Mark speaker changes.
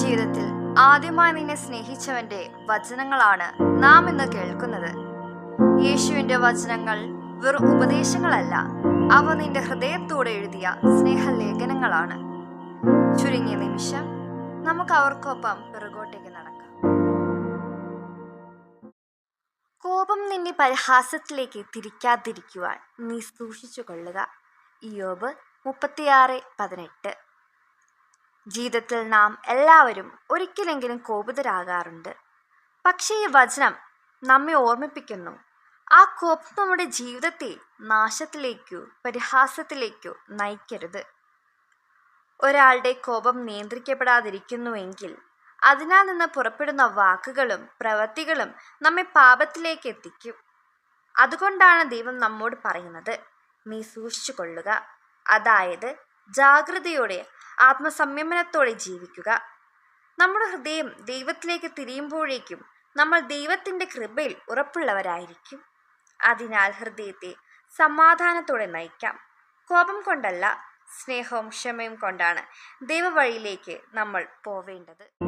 Speaker 1: ജീവിതത്തിൽ ആദ്യമായി നിന്നെ സ്നേഹിച്ചവന്റെ വചനങ്ങളാണ് നാം ഇന്ന് കേൾക്കുന്നത്. യേശുവിന്റെ വചനങ്ങൾ വെറും ഉപദേശങ്ങളല്ല അവ നിന്റെ ഹൃദയത്തോടെ എഴുതിയ സ്നേഹലേഖനങ്ങളാണ്. ചുരുങ്ങിയ നിമിഷം നമുക്ക് അവർക്കൊപ്പം പിറകോട്ടേക്ക് നടക്കാം. കോപം നിന്നെ പരിഹാസത്തിലേക്ക് തിരിക്കാതിരിക്കുവാൻ നീ സൂക്ഷിച്ചു കൊള്ളുക ഇയോബ് മുപ്പത്തിയാറ് പതിനെട്ട്. ജീവിതത്തിൽ നാം എല്ലാവരും ഒരിക്കലെങ്കിലും കോപിതരാകാറുണ്ട്. പക്ഷേ ഈ വചനം നമ്മെ ഓർമ്മിപ്പിക്കുന്നു. ആ കോപം നമ്മുടെ ജീവിതത്തെ നാശത്തിലേക്കോ പരിഹാസത്തിലേക്കോ നയിക്കരുത്. ഒരാളുടെ കോപം നിയന്ത്രിക്കപ്പെടാതിരിക്കുന്നുവെങ്കിൽ അതിനാൽ നിന്ന് പുറപ്പെടുന്ന വാക്കുകളും പ്രവൃത്തികളും നമ്മെ പാപത്തിലേക്ക് എത്തിക്കും. അതുകൊണ്ടാണ് ദൈവം നമ്മോട് പറയുന്നത് നീ സൂക്ഷിച്ചു കൊള്ളുക അതായത് ജാഗ്രതയോടെ ആത്മസംയമനത്തോടെ ജീവിക്കുക. നമ്മുടെ ഹൃദയം ദൈവത്തിലേക്ക് തിരിയുമ്പോഴേക്കും നമ്മൾ ദൈവത്തിന്റെ കൃപയിൽ ഉറപ്പുള്ളവരായിരിക്കും. അതിനാൽ ഹൃദയത്തെ സമാധാനത്തോടെ നയിക്കാം. കോപം കൊണ്ടല്ല സ്നേഹവും ക്ഷമയും കൊണ്ടാണ് ദൈവവഴിയിലേക്ക് നമ്മൾ പോവേണ്ടത്.